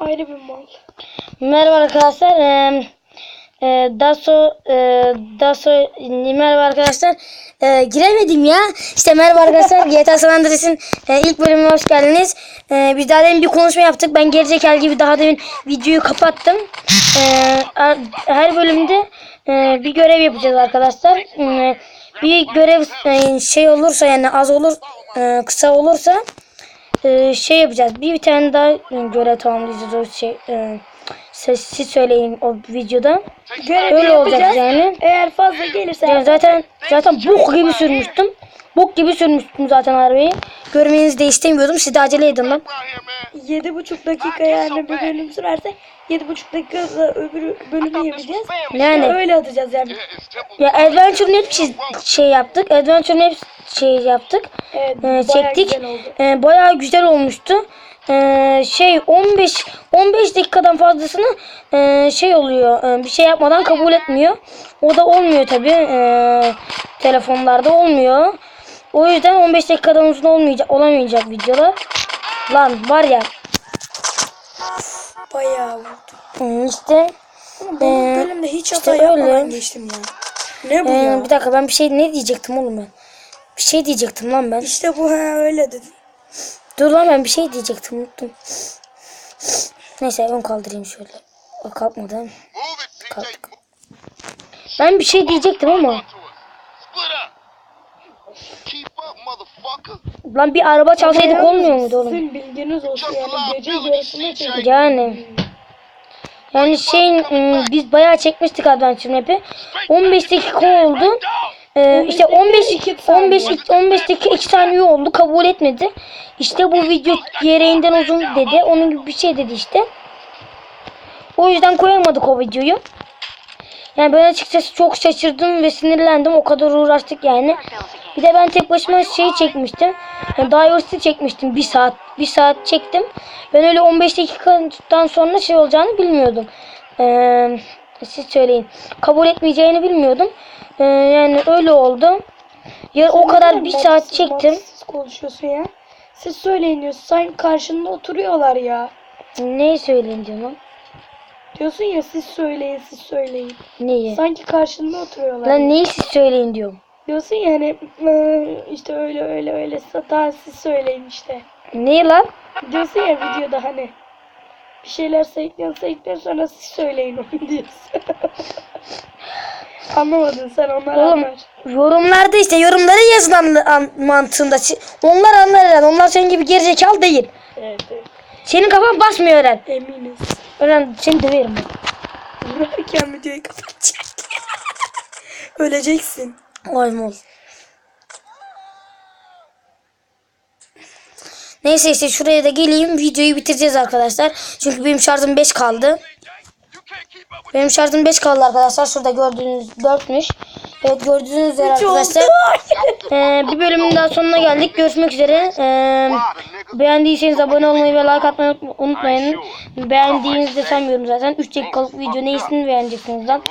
Ayrı bir mal. Merhaba arkadaşlar. Ee, e, Daso e, Daso merhaba arkadaşlar. Ee, giremedim ya. İşte merhaba arkadaşlar. GTA San Andreas'in e, ilk bölümüne hoş geldiniz. Ee, biz daha demin bir konuşma yaptık. Ben gerizekalı gibi daha demin videoyu kapattım. Ar- her bölümde e, bir görev yapacağız arkadaşlar. Ee, bir görev e, şey olursa yani az olur e, kısa olursa e, şey yapacağız. Bir, bir tane daha görev tamamlayacağız o şey. E, siz, siz söyleyin o videoda. Görevi Öyle olacak yani. Eğer fazla gelirse Ya zaten zaten bok gibi sürmüştüm. Bok gibi sürmüştüm zaten arabayı. Görmenizi de istemiyordum. Siz de acele edin lan. yedi buçuk dakika yani bir bölüm sürerse yedi buçuk dakika öbür bölümü yapacağız. Yani Öyle atacağız yani. ya Adventure Map çiz- şey yaptık. Adventure Map şey yaptık. Evet, Ee, bayağı çektik. güzel oldu. Ee, bayağı güzel olmuştu. Ee, şey 15 15 dakikadan fazlasını e, şey oluyor. e, bir şey yapmadan kabul etmiyor. O da olmuyor tabi. telefonlarda olmuyor. O yüzden 15 dakikadan uzun olmayacak olamayacak videolar. Lan var ya Bayağı vurdu. işte bu Ee, bölümde hiç işte hata yapmadan öyle. geçtim ya. Ne bu e, ya? bir dakika ben bir şey ne diyecektim oğlum ben? Bir şey diyecektim lan ben. İşte bu ha öyle dedin. Dur lan ben bir şey diyecektim unuttum. Neyse ön kaldırayım şöyle. O kalkmadı. Kalktık. Ben bir şey diyecektim ama. Lan bir araba çalsaydık olmuyor muydu oğlum? Sizin bilginiz olsun yani gece yarısına çektik. Yani. Yani şey ım, biz bayağı çekmiştik Adventure Map'i. 15 dakika oldu. Ee, işte 15 15 15 dakika 2 saniye oldu kabul etmedi. İşte bu video gereğinden uzun dedi. Onun gibi bir şey dedi işte. O yüzden koyamadık o videoyu. Yani ben açıkçası çok şaşırdım ve sinirlendim. O kadar uğraştık yani. Bir de ben tek başıma şey çekmiştim. Yani Diversity çekmiştim. Bir saat. Bir saat çektim. Ben öyle 15 dakikadan sonra şey olacağını bilmiyordum. Ee, siz söyleyin. Kabul etmeyeceğini bilmiyordum. Ee, yani öyle oldu. Ya o kadar bir saat çektim. Siz konuşuyorsun ya. Siz söyleyin diyorsun. Sanki karşında oturuyorlar ya. Neyi söyleyin diyorum. Diyorsun ya siz söyleyin siz söyleyin. Neyi? Sanki karşında oturuyorlar. Lan neyi siz söyleyin diyorum. Diyorsun ya "Iı, işte öyle öyle öyle daha siz söyleyin işte. Neyi lan? Diyorsun ya videoda hani bir şeyler sayıklayan sayıklayan sonra siz söyleyin onu diyorsun. Anlamadın sen onları Oğlum anlar. yorumlarda işte yorumları yazın an, an- mantığında. Onlar anlar herhalde. Onlar senin gibi gerizekalı değil. Evet, evet Senin kafan basmıyor Eren. eminiz. Eren seni döverim. ben. Vurarken videoyu kapatacak. Öleceksin. Oy Neyse işte şuraya da geleyim. Videoyu bitireceğiz arkadaşlar. Çünkü benim şarjım 5 kaldı. Benim şarjım 5 kaldı arkadaşlar. Şurada gördüğünüz 4'müş. Evet gördüğünüz üzere arkadaşlar. Ee, bir bölümün daha sonuna geldik. Görüşmek üzere. Ee, beğendiyseniz abone olmayı ve like atmayı unutmayın. Beğendiğinizi de sanmıyorum zaten. 3 dakikalık video neyisini beğeneceksiniz lan.